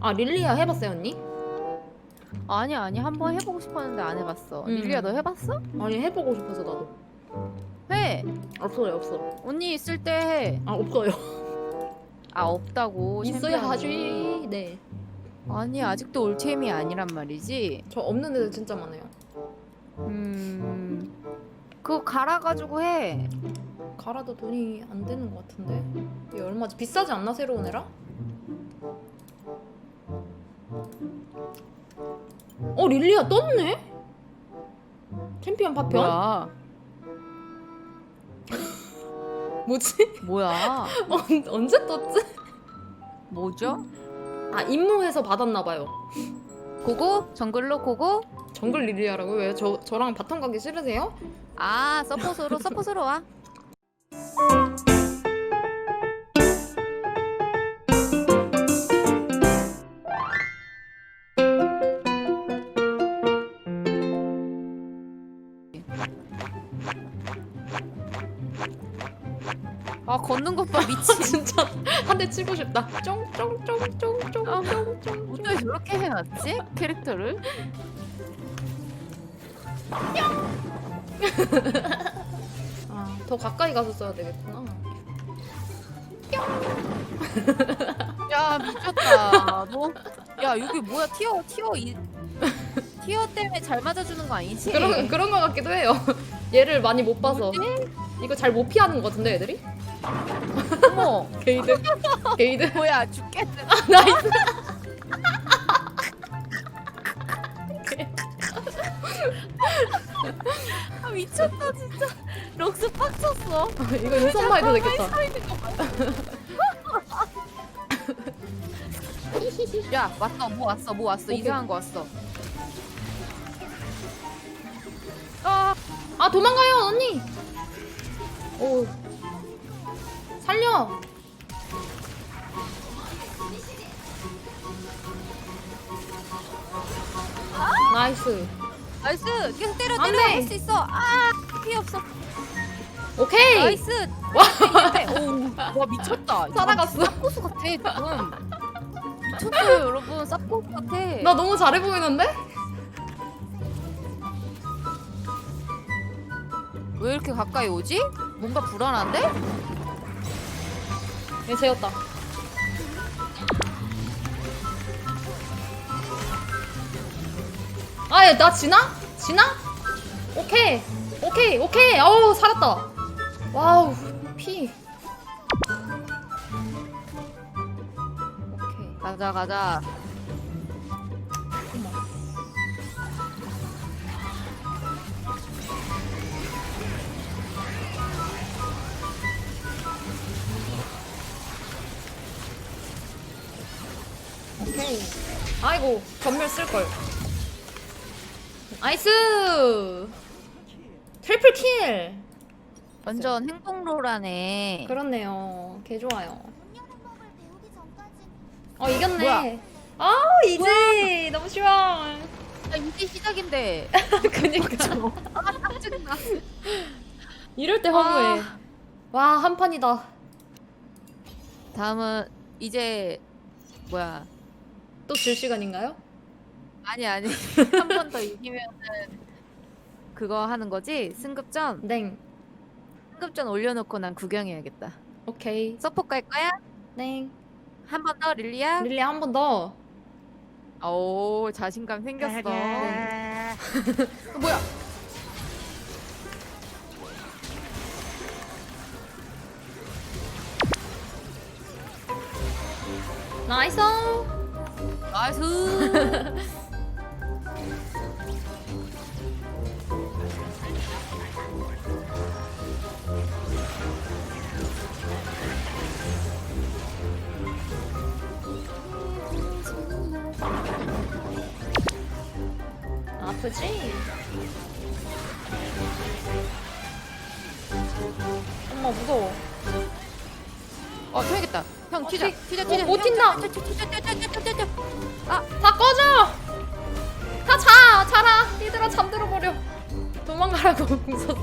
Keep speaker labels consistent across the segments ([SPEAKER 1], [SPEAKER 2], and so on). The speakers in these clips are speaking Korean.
[SPEAKER 1] 아 릴리아 해봤어요 언니?
[SPEAKER 2] 아니 아니 한번 해보고 싶었는데 안 해봤어.
[SPEAKER 1] 음.
[SPEAKER 2] 릴리야 너 해봤어?
[SPEAKER 1] 아니 해보고 싶어서 나도
[SPEAKER 2] 해.
[SPEAKER 1] 없어요 없어
[SPEAKER 2] 언니 있을 때 해.
[SPEAKER 1] 아 없어요
[SPEAKER 2] 아 없다고.
[SPEAKER 1] 있어야
[SPEAKER 2] 챔피언이.
[SPEAKER 1] 하지 네저
[SPEAKER 2] 아니 아직도 올챔이 아니란 말이지.
[SPEAKER 1] 없는 애들 진짜 많아요
[SPEAKER 2] 음. 그거 갈아가지고 해.
[SPEAKER 1] 갈아도 돈이 안 되는 것 같은데 이게 얼마지 비싸지 않나 새로운 애라? 어 릴리아 떴네? 챔피언 파편?
[SPEAKER 2] 뭐야?
[SPEAKER 1] 뭐지?
[SPEAKER 2] 뭐야?
[SPEAKER 1] 언- 언제 떴지?
[SPEAKER 2] 뭐죠?
[SPEAKER 1] 아 임무해서 받았나봐요
[SPEAKER 2] 고고? 정글로 고고?
[SPEAKER 1] 정글 릴리아라고요? 왜 저, 저랑 바텀 가기 싫으세요?
[SPEAKER 2] 아 서포스로 서포스로 와. 아 걷는 것 봐 미친.
[SPEAKER 1] 진짜 한 대 치고 싶다. 아. 쫑쫑쫑쫑쫑쫑쫑.
[SPEAKER 2] 어떻게 저렇게 해놨지 캐릭터를?
[SPEAKER 1] 아, 더 가까이 가서 써야 되겠구나.
[SPEAKER 2] 야 미쳤다. 너, 야 여기 뭐야 티어 티어 이 티어 때문에 잘 맞아주는 거 아니지?
[SPEAKER 1] 그런 그런 거 같기도 해요. 얘를 많이 못 봐서
[SPEAKER 2] 뭐지?
[SPEAKER 1] 이거 잘 못 피하는 거 같은데 애들이?
[SPEAKER 2] 어머.
[SPEAKER 1] 게이드. 게이드.
[SPEAKER 2] 뭐야 죽겠네.
[SPEAKER 1] 나이스.
[SPEAKER 2] 아 미쳤다 진짜. 럭스 빡쳤어.
[SPEAKER 1] 이거 인선만 해도 되겠다.
[SPEAKER 2] 야 왔어. 뭐 왔어? 뭐 왔어?
[SPEAKER 1] 오케이.
[SPEAKER 2] 이상한 거 왔어. 아
[SPEAKER 1] 아 도망가요 언니. 오 살려 나이스
[SPEAKER 2] 나이스 계속 때려
[SPEAKER 1] 안
[SPEAKER 2] 때려
[SPEAKER 1] 돼.
[SPEAKER 2] 할 수 있어. 아 피해 없어.
[SPEAKER 1] 오케이
[SPEAKER 2] 나이스.
[SPEAKER 1] 와
[SPEAKER 2] 오와 미쳤다.
[SPEAKER 1] 살아갔어.
[SPEAKER 2] 쌉고수 같아 지금. 미쳤어요 여러분 쌉고수 같아.
[SPEAKER 1] 나 너무 잘해 보이는데?
[SPEAKER 2] 왜 이렇게 가까이 오지? 뭔가 불안한데?
[SPEAKER 1] 얘 재웠다 아 얘 나 지나? 지나? 오케이 오케이 오케이 어우 살았다 와우 피 오케이
[SPEAKER 2] 가자 가자.
[SPEAKER 1] 아이고 전멸 쓸걸. 나이스. 트리플 킬.
[SPEAKER 2] 완전 행동로라네.
[SPEAKER 1] 그렇네요. 개 좋아요. 어 이겼네. 아 이제 너무 쉬워.
[SPEAKER 2] 아, 이제 시작인데.
[SPEAKER 1] 그니까.
[SPEAKER 2] 아, 짜증나.
[SPEAKER 1] 이럴 때 허무해.
[SPEAKER 2] 아.
[SPEAKER 1] 와, 한 판이다.
[SPEAKER 2] 다음은 이제 뭐야?
[SPEAKER 1] 또 질 시간인가요?
[SPEAKER 2] 아니 아니 한 번 더 이기면은 그거 하는 거지? 승급전?
[SPEAKER 1] 네.
[SPEAKER 2] 승급전 올려놓고 난 구경해야겠다.
[SPEAKER 1] 오케이.
[SPEAKER 2] 서포 갈 거야?
[SPEAKER 1] 네.
[SPEAKER 2] 한번 더 릴리야?
[SPEAKER 1] 릴리 한 번 더.
[SPEAKER 2] 오 자신감 생겼어. 어, 뭐야?
[SPEAKER 1] 나이스.
[SPEAKER 2] 나이스.
[SPEAKER 1] 아프지? 엄마 무서워.
[SPEAKER 2] 어 튀어야겠다. 형 튀자.
[SPEAKER 1] 튀-
[SPEAKER 2] 튀자
[SPEAKER 1] 어,
[SPEAKER 2] 튀자.
[SPEAKER 1] 못
[SPEAKER 2] 형,
[SPEAKER 1] 튄다.
[SPEAKER 2] 튀자, 튀자, 튀자, 튀자, 튀자, 튀자,
[SPEAKER 1] 도망가라고 웃었어.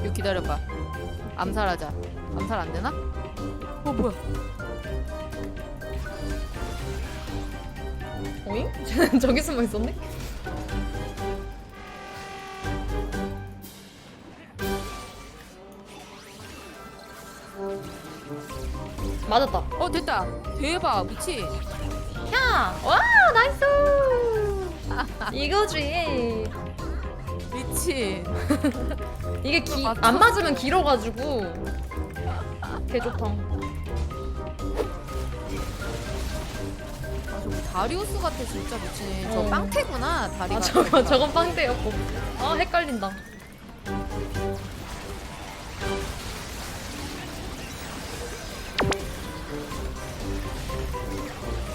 [SPEAKER 2] 이거 기다려봐. 암살하자. 암살 안 되나? 어 뭐야?
[SPEAKER 1] 어잉? 저기 숨어 있었네? 맞았다.
[SPEAKER 2] 어 됐다. 대박 미치.
[SPEAKER 1] 야! 와, 나이스! 이거지.
[SPEAKER 2] 미친.
[SPEAKER 1] 이게 기. 안 맞으면 길어가지고. 개 좋다.
[SPEAKER 2] 아, 저거 다리우스 같아 진짜 미친. 저
[SPEAKER 1] 어.
[SPEAKER 2] 빵태구나 다리가.
[SPEAKER 1] 아, 저거, 저건 빵대였고. 아, 헷갈린다.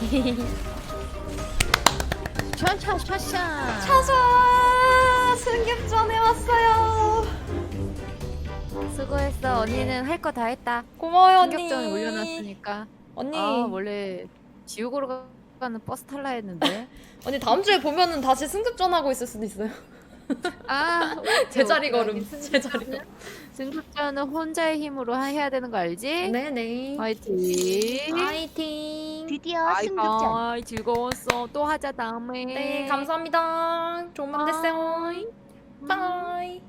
[SPEAKER 2] 샤샤샤샤.
[SPEAKER 1] 차자! 승급전에 왔어요.
[SPEAKER 2] 수고했어. 언니는 할 거 다 했다.
[SPEAKER 1] 고마워요, 언니.
[SPEAKER 2] 충격전에 올려놨으니까.
[SPEAKER 1] 언니.
[SPEAKER 2] 아 원래 지옥으로 가- 가는 버스 탈라 했는데.
[SPEAKER 1] 언니, 다음 주에 보면은 다시 승급전 하고 있을 수도 있어요.
[SPEAKER 2] 아
[SPEAKER 1] 제자리 걸음.
[SPEAKER 2] 승-
[SPEAKER 1] 제자리 걸음.
[SPEAKER 2] 승급전은 혼자의 힘으로 하- 해야 되는 거 알지?
[SPEAKER 1] 네네.
[SPEAKER 2] 화이팅.
[SPEAKER 1] 파이팅.
[SPEAKER 3] 드디어 승급전.
[SPEAKER 2] 바이바이 즐거웠어. 또 하자 다음에.
[SPEAKER 1] 네, 감사합니다. 좋은 밤 되세요. 바이.